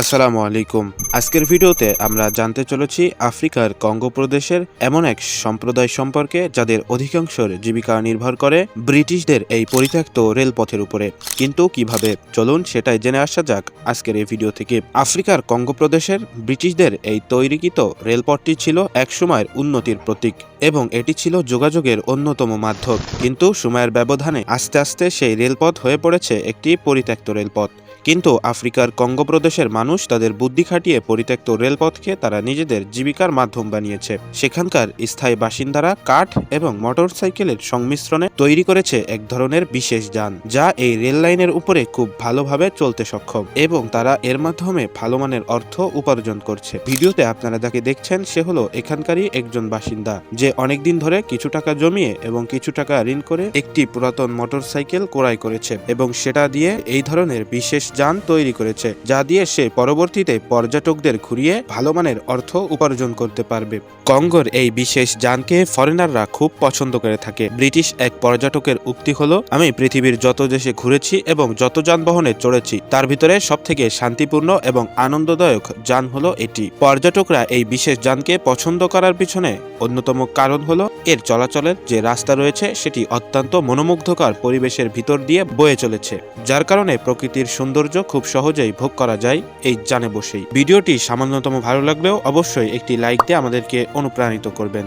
আসসালামু আলাইকুম। আজকের ভিডিওতে আমরা জানতে চলেছি আফ্রিকার কঙ্গো প্রদেশের এমন এক সম্প্রদায় সম্পর্কে যাদের অধিকাংশর জীবিকা নির্ভর করে ব্রিটিশদের এই পরিত্যক্ত রেলপথের উপরে। কিন্তু কীভাবে? চলুন সেটাই জেনে আসা যাক আজকের এই ভিডিও থেকে। আফ্রিকার কঙ্গো প্রদেশের ব্রিটিশদের এই তৈরিকৃত রেলপথটি ছিল একসময়ের উন্নতির প্রতীক এবং এটি ছিল যোগাযোগের অন্যতম মাধ্যম। কিন্তু সময়ের ব্যবধানে আস্তে আস্তে সেই রেলপথ হয়ে পড়েছে একটি পরিত্যক্ত রেলপথ। কিন্তু আফ্রিকার কঙ্গো প্রদেশের মানুষ তাদের বুদ্ধি খাটিয়ে পরিত্যক্ত রেলপথকে তারা নিজেদের জীবিকার মাধ্যম বানিয়েছে। সেখানকার স্থায়ী বাসিন্দারা কাঠ এবং মোটরসাইকেলের সংমিশ্রণে তৈরি করেছে এক ধরনের বিশেষ যান, যা এই রেল লাইনের উপরে খুব ভালোভাবে চলতে সক্ষম এবং তারা এর মাধ্যমে ভালো মানের অর্থ উপার্জন করছে। ভিডিওতে আপনারা যাকে দেখছেন, সে হলো এখানকারই একজন বাসিন্দা, যে অনেকদিন ধরে কিছু টাকা জমিয়ে এবং কিছু টাকা ঋণ করে একটি পুরাতন মোটরসাইকেল ক্রয় করেছে এবং সেটা দিয়ে এই ধরনের বিশেষ যান তৈরি করেছে, যা দিয়ে সে পরবর্তীতে পর্যটকদের ঘুরিয়ে ভালো মানের অর্থ উপার্জন করতে পারবে। কঙ্গোর এই বিশেষ যানকে ফরেনাররা খুব পছন্দ করে থাকে। ব্রিটিশ এক পর্যটকের উক্তি হলো, আমি পৃথিবীর যত দেশে ঘুরেছি এবং যত যানবাহনে চড়েছি, তার ভিতরে সব থেকে শান্তিপূর্ণ এবং আনন্দদায়ক যান হলো এটি। পর্যটকরা এই বিশেষ যানকে পছন্দ করার পিছনে অন্যতম কারণ হলো, এর চলাচলের যে রাস্তা রয়েছে, সেটি অত্যন্ত মনোমুগ্ধকর পরিবেশের ভিতর দিয়ে বয়ে চলেছে, যার কারণে প্রকৃতির সৌন্দর্য খুব সহজেই ভোগ করা যায় এই জানে বসেই। ভিডিওটি সামান্যতম ভালো লাগলেও অবশ্যই একটি লাইক দিয়ে আমাদেরকে অনুপ্রাণিত করবেন।